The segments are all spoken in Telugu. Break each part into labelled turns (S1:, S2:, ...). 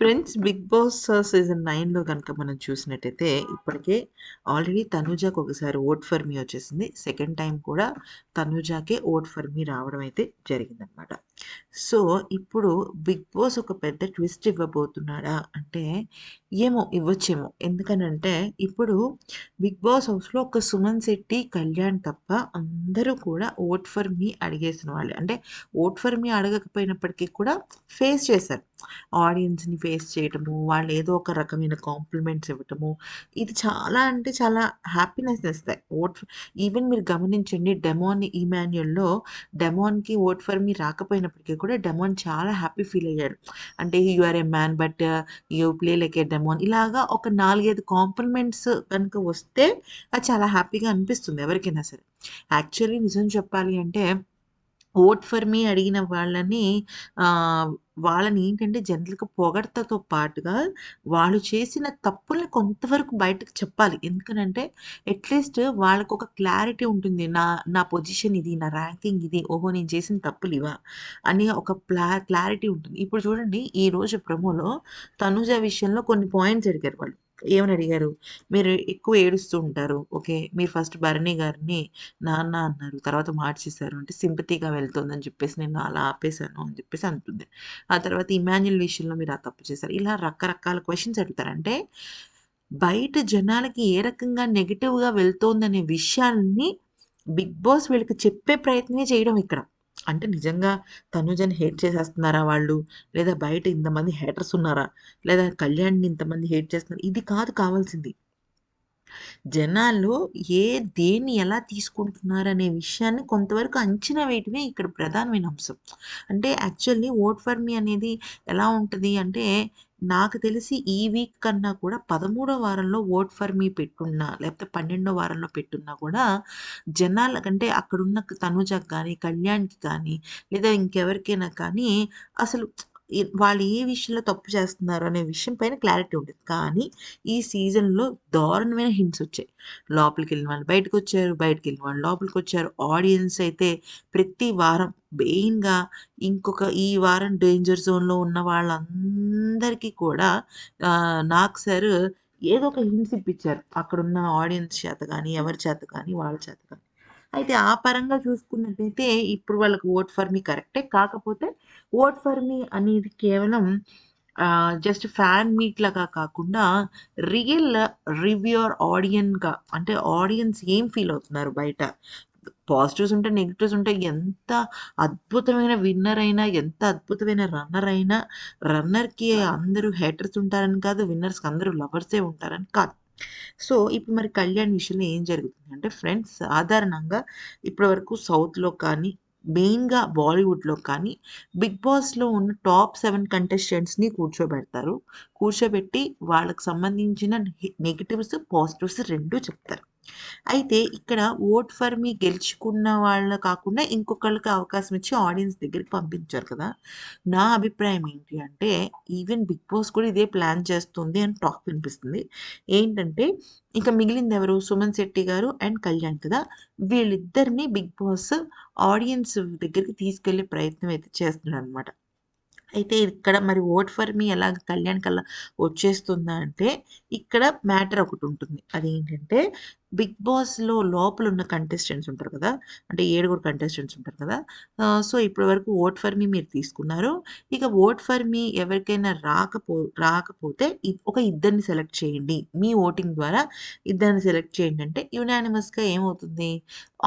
S1: ఫ్రెండ్స్ 'బిగ్ బాస్' సీజన్ 9లో గనుక మనం చూసినట్టయితే ఇప్పటికే ఆల్రెడీ తనూజాకి ఒకసారి 'ఓట్ ఫర్ మీ' వచ్చేసింది. సెకండ్ టైం కూడా తనూజాకే 'ఓట్ ఫర్ మీ' రావడం అయితే జరిగిందనమాట. సో, ఇప్పుడు 'బిగ్ బాస్' ఒక పెద్ద ట్విస్ట్ ఇవ్వబోతున్నాడా అంటే ఏమో ఇవ్వచ్చేమో. ఎందుకనంటే ఇప్పుడు 'బిగ్ బాస్' హౌస్‌లో ఒక సుమన్ శెట్టి, కళ్యాణ్ తప్ప అందరూ కూడా 'ఓట్ ఫర్ మీ' అడిగేసిన వాళ్ళే. అంటే 'ఓట్ ఫర్ మీ' అడగకపోయినప్పటికీ కూడా ఫేస్ చేశారు. ఆడియన్స్‌ని ఫేస్ చేయటము, వాళ్ళు ఏదో ఒక రకమైన కాంప్లిమెంట్స్ ఇవ్వటము. ఇది చాలా అంటే చాలా హ్యాపీనెస్ ఇస్తాయి. ఓట్ ఫ్ ఈవెన్ మీరు గమనించండి 'డెమోన్ ఇమాన్యుయల్‌లో' డెమోన్‌కి 'ఓట్ ఫర్ మీ' రాకపోయినప్పటికీ కూడా డెమోన్ చాలా హ్యాపీ ఫీల్ అయ్యాడు. అంటే you are a man but uh, you play like a demon ఇలాగా ఒక 4, 5 కాంప్లిమెంట్స్ కనుక వస్తే అది చాలా హ్యాపీగా అనిపిస్తుంది ఎవరికైనా సరే. యాక్చువల్లీ నిజం చెప్పాలి అంటే 'ఓట్ ఫర్ మీ' అడిగిన వాళ్ళని వాళ్ళని ఏంటంటే జనరల్‌గా పొగడ్తతో పాటుగా వాళ్ళు చేసిన తప్పుల్ని కొంతవరకు బయటకు చెప్పాలి. ఎందుకనంటే అట్‌లీస్ట్ ఒక క్లారిటీ ఉంటుంది. నా నా పొజిషన్ ఇది, నా ర్యాంకింగ్ ఇది. ఓహో! నేను చేసిన తప్పులు ఇవా? అని ఒక ప్లా క్లారిటీ ఉంటుంది. ఇప్పుడు చూడండి ఈరోజు ప్రమోలో తనుజ విషయంలో కొన్ని పాయింట్స్ అడిగారు వాళ్ళు. ఏమని అడిగారు? మీరు ఎక్కువ ఏడుస్తూ ఉంటారు. ఓకే. మీరు ఫస్ట్ భరణి గారిని నాన్న అన్నారు. తర్వాత మార్చేసారు. అంటే సింపతిగా వెళ్తుందని చెప్పేసి నేను అలా ఆపేసాను అని చెప్పేసి అంటుంది. ఆ తర్వాత ఇమాన్యుల్ విషయంలో మీరు ఆ తప్పు చేశారు. ఇలా రకరకాల క్వశ్చన్స్ అడుగుతారంటే బయట జనాలకి ఏ రకంగా నెగిటివ్గా వెళ్తోందనే విషయాన్ని 'బిగ్ బాస్' వీళ్ళకి చెప్పే ప్రయత్నమే చేయడం ఇక్కడ. అంటే నిజంగా తనూజని హేట్ చేసేస్తున్నారా వాళ్ళు? లేదా బయట ఇంతమంది హేటర్స్ ఉన్నారా? లేదా కళ్యాణ్‌ని ఇంతమంది హేట్ చేస్తున్నారు. ఇది కాదు కావాల్సింది. జనాలు ఏ దేన్ని ఎలా తీసుకుంటున్నారనే విషయాన్ని కొంతవరకు అంచనా వేయటమే ఇక్కడ ప్రధానమైన అంశం. అంటే యాక్చువల్లీ 'ఓట్ ఫర్ మీ' అనేది ఎలా ఉంటుంది అంటే నాకు తెలిసి ఈ వీక్ కన్నా కూడా 13 వారంలో 'ఓట్ ఫర్ మీ' పెట్టున్నా లేకపోతే 12 వారంలో పెట్టున్నా కూడా జనాలకంటే అక్కడున్న తనుజకు కానీ కళ్యాణ్‌కి కానీ లేదా ఇంకెవరికైనా కానీ అసలు వాళ్ళు ఏ విషయంలో తప్పు చేస్తున్నారు అనే విషయం పైన క్లారిటీ ఉండేది. కానీ ఈ సీజన్‌లో దారుణమైన హింట్స్ వచ్చాయి. లోపలికి వెళ్ళిన వాళ్ళు బయటకొచ్చారు. వెళ్ళిన వాళ్ళు లోపలికొచ్చారు. ఆడియన్స్ అయితే ప్రతి వారం మెయిన్‌గా ఇంకొక ఈ వారం డేంజర్ జోన్‌లో ఉన్న వాళ్ళందరికీ కూడా నాకు సార్ ఏదో ఒక హింట్స్ ఇప్పించారు. అక్కడున్న ఆడియన్స్ చేత కానీ ఎవరి చేత కానీ వాళ్ళ చేత కానీ అయితే ఆ పరంగా చూసుకున్నట్టయితే ఇప్పుడు వాళ్ళకి 'ఓట్ ఫర్ మీ' కరెక్టే. కాకపోతే 'ఓట్ ఫర్ మీ' అనేది కేవలం జస్ట్ ఫ్యాన్ మీట్ లాగా కాకుండా రియల్ రివ్యూర్ ఆడియన్‌గా అంటే ఆడియన్స్ ఏం ఫీల్ అవుతున్నారు బయట. పాజిటివ్స్ ఉంటాయి, నెగెటివ్స్ ఉంటాయి. ఎంత అద్భుతమైన విన్నర్ అయినా, ఎంత అద్భుతమైన రన్నర్ అయినా రన్నర్‌కి అందరూ హేటర్స్ ఉంటారని కాదు. విన్నర్స్‌కి అందరూ లవర్సే ఉంటారని కాదు. సో, ఇప్పుడు మరి కళ్యాణ్ విషయంలో ఏం జరుగుతుందంటే ఫ్రెండ్స్ సాధారణంగా ఇప్పటివరకు సౌత్‌లో కానీ, మెయిన్‌గా బాలీవుడ్‌లో కానీ 'బిగ్ బాస్‌లో' ఉన్న టాప్ 7 కంటెస్టెంట్స్‌ని కూర్చోబెడతారు. కూర్చోబెట్టి వాళ్ళకి సంబంధించిన నెగెటివ్స్, పాజిటివ్స్ 2 చెప్తారు. అయితే ఇక్కడ 'ఓట్ ఫర్ మీ' గెలుచుకున్న వాళ్ళు కాకుండా ఇంకొకళ్ళకి అవకాశం ఇచ్చి ఆడియన్స్ దగ్గరికి పంపించారు కదా! నా అభిప్రాయం ఏంటి అంటే ఈవెన్ 'బిగ్ బాస్' కూడా ఇదే ప్లాన్ చేస్తుంది అని టాక్ వినిపిస్తుంది. ఏంటంటే ఇక మిగిలిందెవరు? సుమన్ శెట్టి గారు అండ్ కళ్యాణ్ కదా! వీళ్ళిద్దరిని 'బిగ్ బాస్' ఆడియన్స్ దగ్గరికి తీసుకెళ్ళే ప్రయత్నం అయితే చేస్తున్నాడనమాట. అయితే ఇక్కడ మరి 'ఓట్ ఫర్ మీ' ఎలా కళ్యాణ్ కల్లా వచ్చేస్తుందా అంటే ఇక్కడ మ్యాటర్ ఒకటి ఉంటుంది అదేంటంటే 'బిగ్ బాస్‌లో' లోపల ఉన్న కంటెస్టెంట్స్ ఉంటారు కదా! అంటే ఏడుగురు కంటెస్టెంట్స్ ఉంటారు కదా! సో, ఇప్పటి వరకు 'ఓట్ ఫర్ మీ' మీరు తీసుకున్నారు. ఇక 'ఓట్ ఫర్ మీ' ఎవరికైనా రాకపో రాకపోతే ఒక ఇద్దరిని సెలెక్ట్ చేయండి. మీ ఓటింగ్ ద్వారా ఇద్దరిని సెలెక్ట్ చేయండి అంటే యునానిమస్‌గా ఏమవుతుంది?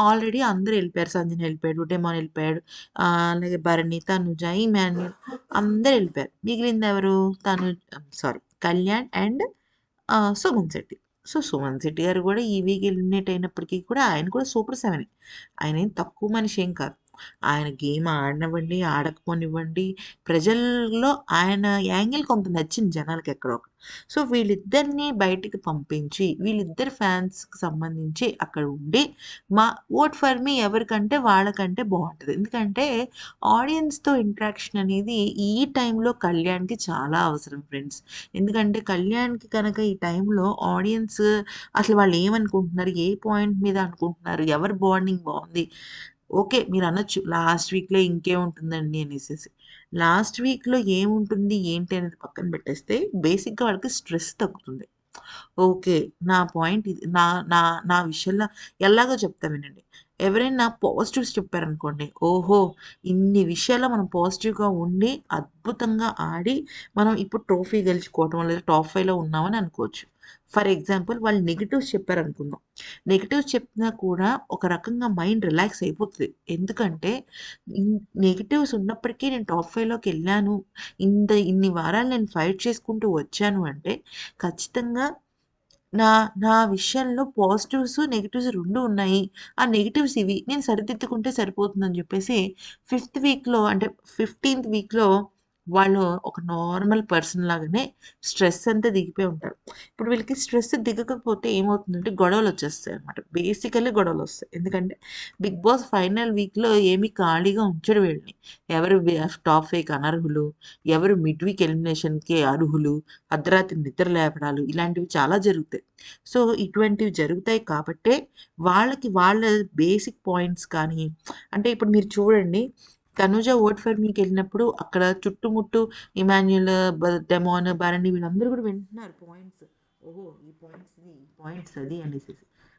S1: ఆల్రెడీ అందరూ వెళ్ళిపోయారు సంజన్ వెళ్ళిపోయాడు డెమాన్ వెళ్ళిపోయాడు అలాగే భరణి, తనుజ, ఇమాన్యుయల్ అందరూ మిగిలింది ఎవరు తను sorry Kalyan and Suman Shetty. So, Suman Shetty గారు కూడా ఈ వీక్ ఎలిమినేట్ అయినప్పటికీ కూడా ఆయన కూడా సూపర్ సెవెన్ ఆయన ఏం తక్కువ మనిషి ఏం కాదు. ఆయన గేమ్ ఆడనివ్వండి, ఆడకపోనివ్వండి ప్రజల్లో ఆయన యాంగిల్ కొంత నచ్చింది జనాలకి ఎక్కడో ఒక సో, వీళ్ళిద్దరిని బయటికి పంపించి వీళ్ళిద్దరి ఫ్యాన్స్‌కి సంబంధించి అక్కడ ఉండి మా 'ఓట్ ఫర్ మీ' ఎవరికంటే వాళ్ళకంటే బాగుంటుంది ఎందుకంటే ఆడియన్స్‌తో ఇంటరాక్షన్ అనేది ఈ టైంలో కళ్యాణ్‌కి చాలా అవసరం ఫ్రెండ్స్. ఎందుకంటే కళ్యాణ్‌కి కనుక ఈ టైంలో ఆడియన్స్ అసలు వాళ్ళు ఏమనుకుంటున్నారు? ఏ పాయింట్ మీద అనుకుంటున్నారు? ఎవరి బాండింగ్ బాగుంది ఓకే. మీరు అనొచ్చు లాస్ట్ వీక్‌లో ఇంకేముంటుందండి అనేసి లాస్ట్ వీక్‌లో ఏముంటుంది, ఏంటి అనేది పక్కన పెట్టేస్తే బేసిక్‌గా వాళ్ళకి స్ట్రెస్ తగ్గుతుంది. ఓకే. నా పాయింట్ ఇది. నా నా నా విషయంలో ఎలాగో చెప్తా వినండి. ఎవరైనా పాజిటివ్స్ చెప్పారనుకోండి, ఓహో! ఇన్ని విషయాల్లో మనం పాజిటివ్‌గా ఉండి, అద్భుతంగా ఆడి, మనం ఇప్పుడు ట్రోఫీ గెలుచుకోవటం లేదా టాప్ ఫైవ్లో ఉన్నామని అనుకోవచ్చు. ఫర్ ఎగ్జాంపుల్ వాళ్ళు నెగెటివ్స్ చెప్పారనుకుందాం. నెగిటివ్స్ చెప్పినా కూడా ఒక రకంగా మైండ్ రిలాక్స్ అయిపోతుంది ఎందుకంటే నెగిటివ్స్ ఉన్నప్పటికీ నేను టాప్ 5లోకెళ్ళాను. ఇంత ఇన్ని వారాలు నేను ఫైట్ చేసుకుంటూ వచ్చాను అంటే, ఖచ్చితంగా నా నా విషయంలో పాజిటివ్స్, నెగిటివ్స్ రెండు ఉన్నాయి. ఆ నెగిటివ్స్ ఇవి. నేను సరిదిద్దుకుంటే సరిపోతుందని చెప్పేసి ఫిఫ్త్ వీక్‌లో అంటే 15థ్ వీక్‌లో వాళ్ళు ఒక నార్మల్ పర్సన్ లాగానే స్ట్రెస్ అంతా దిగిపోయి ఉంటారు. ఇప్పుడు వీళ్ళకి స్ట్రెస్ దిగకపోతే ఏమవుతుందంటే గొడవలు వచ్చేస్తాయి అనమాట బేసికల్లీ గొడవలు వస్తాయి ఎందుకంటే 'బిగ్ బాస్' ఫైనల్ వీక్‌లో ఏమి ఖాళీగా ఉంచడు వీళ్ళని. ఎవరు టాప్ 5కి అనర్హులు, ఎవరు మిడ్ వీక్ ఎలిమినేషన్‌కి అర్హులు, అర్ధరాత్రి నిద్ర లేపడాలు ఇలాంటివి చాలా జరుగుతాయి. సో, ఇటువంటివి జరుగుతాయి కాబట్టే వాళ్ళకి వాళ్ళ బేసిక్ పాయింట్స్ కానీ అంటే ఇప్పుడు మీరు చూడండి 'తనుజ ఓట్ ఫర్ మీ'కెళ్ళినప్పుడు అక్కడ చుట్టుముట్టు ఇమాన్యుల్, బ డెమాన్, భరణి వీళ్ళందరూ కూడా వింటున్నారు పాయింట్స్. ఓహో! ఈ పాయింట్స్ ఈ పాయింట్స్ అది అనేసి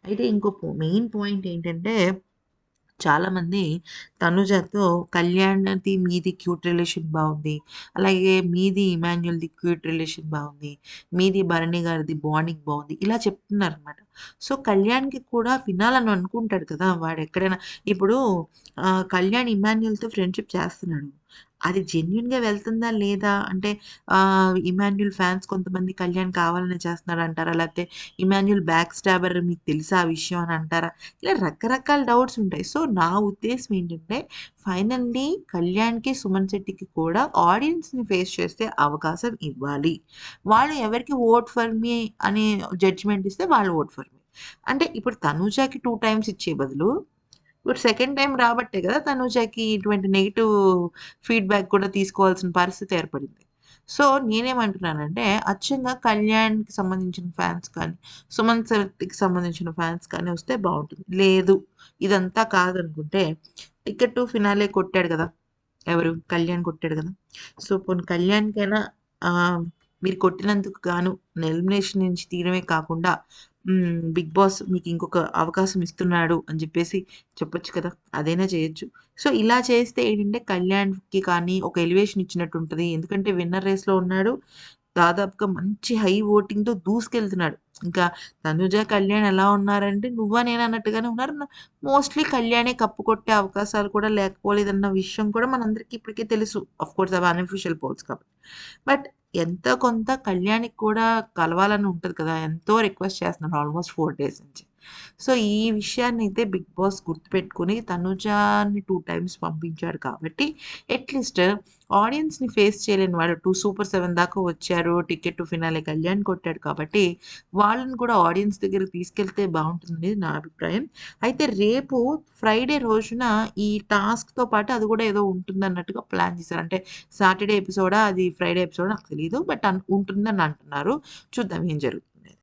S1: అయితే ఇంకో మెయిన్ పాయింట్ ఏంటంటే చాలామంది తనుజతో కళ్యాణ్‌ది, మీది క్యూట్ రిలేషన్ బాగుంది అలాగే మీది ఇమాన్యుల్‌ది క్యూట్ రిలేషన్ బాగుంది మీది భరణి గారిది బాండింగ్ బాగుంది ఇలా చెప్తున్నారు అనమాట సో, కళ్యాణ్‌కి కూడా వినాలని అనుకుంటాడు కదా! వాడు ఎక్కడైనా ఇప్పుడు కళ్యాణ్ ఇమాన్యుల్‌తో ఫ్రెండ్‌షిప్ చేస్తున్నాడు. అది జెన్యున్గా వెళ్తుందా లేదా? అంటే ఇమాన్యుల్ ఫ్యాన్స్ కొంతమంది కళ్యాణ్ కావాలని చేస్తున్నాడు అంటారా లేకపోతే ఇమాన్యుల్ బ్యాక్ స్టాబర్ మీకు తెలుసా ఆ విషయం అని అంటారా? ఇలా రకరకాల డౌట్స్ ఉంటాయి. సో, నా ఉద్దేశం ఏంటంటే ఫైనల్లీ కళ్యాణ్‌కి, సుమన్ శెట్టికి కూడా ఆడియన్స్‌ని ఫేస్ చేసే అవకాశం ఇవ్వాలి. వాళ్ళు ఎవరికి ఓట్ ఫర్ మీ అని జడ్జ్‌మెంట్ ఇస్తే వాళ్ళు ఓట్ ఫర్ మీ. అంటే ఇప్పుడు తనూజాకి టూ టైమ్స్ ఇచ్చే బదులు ఇప్పుడు సెకండ్ టైం రాబట్టే కదా! తనూజాకి ఇటువంటి నెగిటివ్ ఫీడ్‌బ్యాక్ కూడా తీసుకోవాల్సిన పరిస్థితి ఏర్పడింది. సో, నేనేమంటున్నానంటే అచ్చంగా కళ్యాణ్‌కి సంబంధించిన ఫ్యాన్స్ కానీ, సుమన్ శెట్టికి సంబంధించిన ఫ్యాన్స్ కానీ వస్తే బాగుంటుంది లేదు ఇదంతా కాదనుకుంటే టికెట్ టు ఫినాలే కొట్టాడు కదా! ఎవరు? కళ్యాణ్ కొట్టాడు కదా! సో, పోనీ కళ్యాణ్‌కైనా మీరు కొట్టినందుకు గాను ఎలిమినేషన్ నుంచి తీయడమే కాకుండా 'బిగ్ బాస్' మీకు ఇంకొక అవకాశం ఇస్తున్నాడు అని చెప్పేసి చెప్పొచ్చు కదా! అదైనా చేయొచ్చు. సో, ఇలా చేస్తే ఏంటంటే కళ్యాణ్‌కి కానీ ఒక ఎలివేషన్ ఇచ్చినట్టు ఉంటుంది ఎందుకంటే విన్నర్ రేస్‌లో ఉన్నాడు. దాదాపుగా మంచి హై వోటింగ్‌తో దూసుకెళ్తున్నాడు. ఇంకా తనుజ, కళ్యాణ్ ఎలా ఉన్నారంటే నువ్వా నేను అన్నట్టుగానే ఉన్నారు. మోస్ట్‌లీ కళ్యాణే కప్పు కొట్టే అవకాశాలు కూడా లేకపోలేదన్న విషయం కూడా మనందరికీ ఇప్పటికే తెలుసు. ఆఫ్‌కోర్స్ అవి అన్అఫిషియల్ పోల్స్ కాబట్టి. బట్ ఎంత కొంత కళ్యాణ్‌కి కూడా కలవాలని ఉంటుంది కదా! ఎంతో రిక్వెస్ట్ చేస్తున్నాడు ఆల్మోస్ట్ ఫోర్ డేస్ నుంచి. సో, ఈ విషయాన్ని అయితే 'బిగ్ బాస్' గుర్తుపెట్టుకుని తనుజాని టూ టైమ్స్ పంపించాడు కాబట్టి అట్‌లీస్ట్ ఆడియన్స్‌ని ఫేస్ చేయలేని వాళ్ళు టూ సూపర్ సెవెన్ దాకా వచ్చారు. టికెట్ టు ఫినాలే కళ్యాణ్ కొట్టాడు కాబట్టి వాళ్ళని కూడా ఆడియన్స్ దగ్గరికి తీసుకెళ్తే బాగుంటుంది నా అభిప్రాయం. అయితే రేపు ఫ్రైడే రోజున ఈ టాస్క్‌తో పాటు అది కూడా ఏదో ఉంటుందన్నట్టుగా ప్లాన్ చేశారు. అంటే సాటర్‌డే ఎపిసోడా? అది ఫ్రైడే ఎపిసోడా? నాకు తెలియదు బట్ అన్ ఉంటుందని అంటున్నారు. చూద్దాం ఏం జరుగుతుంది